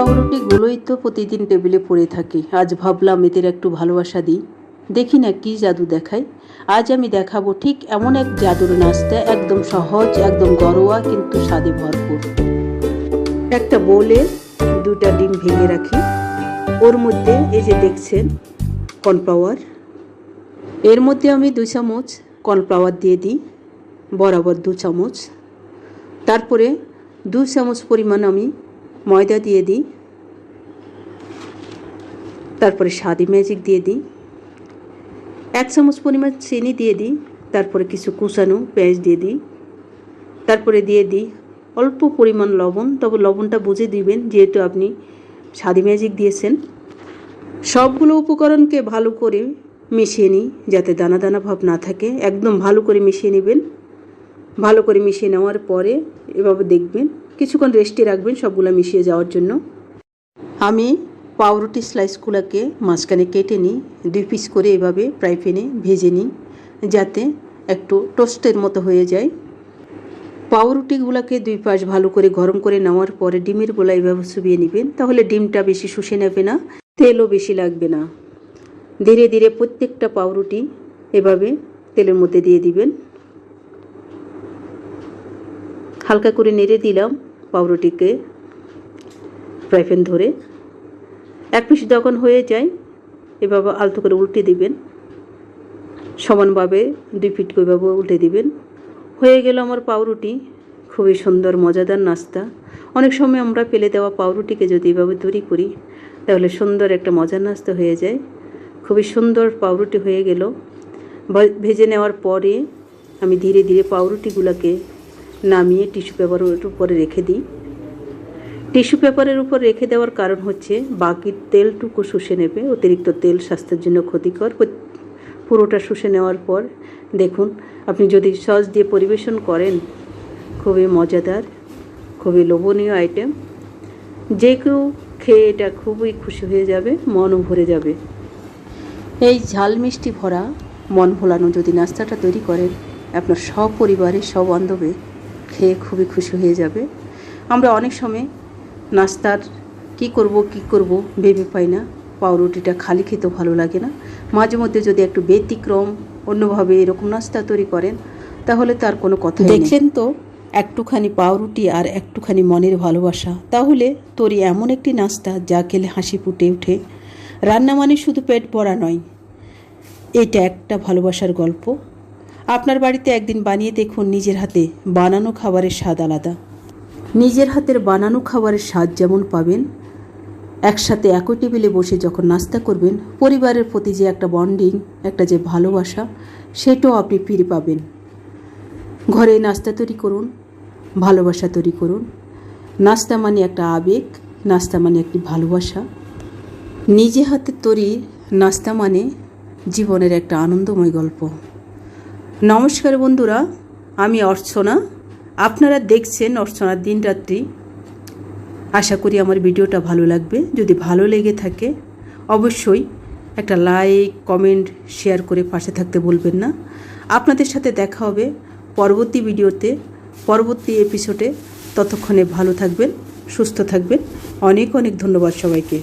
পাউরুটিগুলোই তো প্রতিদিন টেবিলে পড়ে থাকে। আজ ভাবলাম এদের একটু ভালোবাসা দিই। দেখি না কি জাদু দেখায়। আজ আমি দেখাবো ঠিক এমন এক জাদুর নাস্তা, একদম সহজ, একদম গরোয়া কিন্তু স্বাদে ভরপুর। একটা বোলে দুটা ডিম ভেঙে রাখি। ওর মধ্যে এই যে দেখছেন, কর্নফ্লাওয়ার। এর মধ্যে আমি দু চামচ কর্নফ্লাওয়ার দিয়ে দিই, বরাবর দু চামচ। তারপরে দু চামচ পরিমাণ আমি ময়দা দিয়ে দিই। তারপরে স্বাদি ম্যাজিক দিয়ে দিই। এক চামচ পরিমাণ চিনি দিয়ে দিই, তারপরে কিছু কুচানো পেঁয়াজ দিয়ে দিই। তারপরে দিয়ে দিই অল্প পরিমাণ লবণ, তবে লবণটা বুঝে দিবেন যেহেতু আপনি স্বাদি ম্যাজিক দিয়েছেন। সবগুলো উপকরণকে ভালো করে মিশিয়ে নিই, যাতে দানা দানা ভাব না থাকে। একদম ভালো করে মিশিয়ে নেবেন। ভালো করে মিশিয়ে নেওয়ার পরে এভাবে দেখবেন, কিছুক্ষণ রেস্টে রাখবেন সবগুলো মিশিয়ে যাওয়ার জন্য। আমি পাউরুটি স্লাইসগুলোকে মাঝখানে কেটে নিই, দুই পিস করে এভাবে ফ্রাই প্যানে ভেজে নিই, যাতে একটু টোস্টের মতো হয়ে যায়। পাউরুটিগুলোকে দুই পাশ ভালো করে গরম করে নেওয়ার পরে ডিমের গোলা এভাবে চুবিয়ে নেবেন, তাহলে ডিমটা বেশি শুষে নেবে না, তেলও বেশি লাগবে না। ধীরে ধীরে প্রত্যেকটা পাউরুটি এভাবে তেলের মধ্যে দিয়ে দিবেন। হালকা করে নেড়ে দিলাম পাউরুটিকে ফ্রাই প্যান ধরে। এক পিস যখন হয়ে যায়, এভাবে আলতো করে উল্টে দিবেন। সমানভাবে দুই ফিট করে এভাবে উল্টে দিবেন। হয়ে গেল আমার পাউরুটি, খুবই সুন্দর, মজাদার নাস্তা। অনেক সময় আমরা ফেলে দেওয়া পাউরুটিকে যদি এভাবে তৈরি করি, তাহলে সুন্দর একটা মজার নাস্তা হয়ে যায়। খুবই সুন্দর পাউরুটি হয়ে গেল। ভেজে নেওয়ার পরে আমি ধীরে ধীরে পাউরুটিগুলোকে নামিয়ে টিস্যু পেপারের উপরে রেখে দিই। টিস্যু পেপারের উপর রেখে দেওয়ার কারণ হচ্ছে বাকি তেলটুকু শুষে নেবে, অতিরিক্ত তেল স্বাস্থ্যের জন্য ক্ষতিকর। পুরোটা শুষে নেওয়ার পর দেখুন, আপনি যদি সস দিয়ে পরিবেশন করেন, খুবই মজাদার, খুবই লোভনীয় আইটেম যে কেউ খেয়ে এটা খুবই খুশি হয়ে যাবে, মনও ভরে যাবে। এই ঝাল মিষ্টি ভরা, মন ভোলানো যদি নাস্তাটা তৈরি করেন, আপনার সব পরিবারের সব বান্ধবে খেয়ে খুবই খুশি হয়ে যাবে। আমরা অনেক সময় নাস্তার কি করব কি করব ভেবে পাই না। পাউরুটিটা খালি খেতে ভালো লাগে না। মাঝে মধ্যে যদি একটু ব্যতিক্রম, অন্যভাবে এরকম নাস্তা তৈরি করেন, তাহলে তার কোনো কথা দেখছেন তো, একটুখানি পাউরুটি আর একটুখানি মনের ভালোবাসা। তাহলে তোরই এমন একটি নাস্তা যা খেলে হাসি ফুটে ওঠে। রান্না মানে শুধু পেট ভরা নয়, এটা একটা ভালোবাসার গল্প। আপনার বাড়িতে একদিন বানিয়ে দেখুন, নিজের হাতে বানানো খাবারের স্বাদ আলাদা। নিজের হাতের বানানো খাবারের স্বাদ যেমন পাবেন, একসাথে একই টেবিলে বসে যখন নাস্তা করবেন, পরিবারের প্রতি যে একটা বন্ডিং, একটা যে ভালোবাসা, সেটাও আপনি ফিরে পাবেন। ঘরে নাস্তা তৈরি করুন, ভালোবাসা তৈরি করুন। নাস্তা মানে একটা আবেগ, নাস্তা মানে একটি ভালোবাসা। নিজে হাতে তৈরি নাস্তা মানে জীবনের একটা আনন্দময় গল্প। নমস্কার বন্ধুরা, আমি অর্চনা। আপনারা দেখছেন অর্চনার দিনরাত্রি। আশা করি আমার ভিডিওটা ভালো লাগবে। যদি ভালো লেগে থাকে, অবশ্যই একটা লাইক, কমেন্ট, শেয়ার করে পাশে থাকতে বলবেন না। আপনাদের সাথে দেখা হবে পরবর্তী ভিডিওতে, পরবর্তী এপিসোডে ততক্ষণে ভালো থাকবেন, সুস্থ থাকবেন। অনেক অনেক ধন্যবাদ সবাইকে।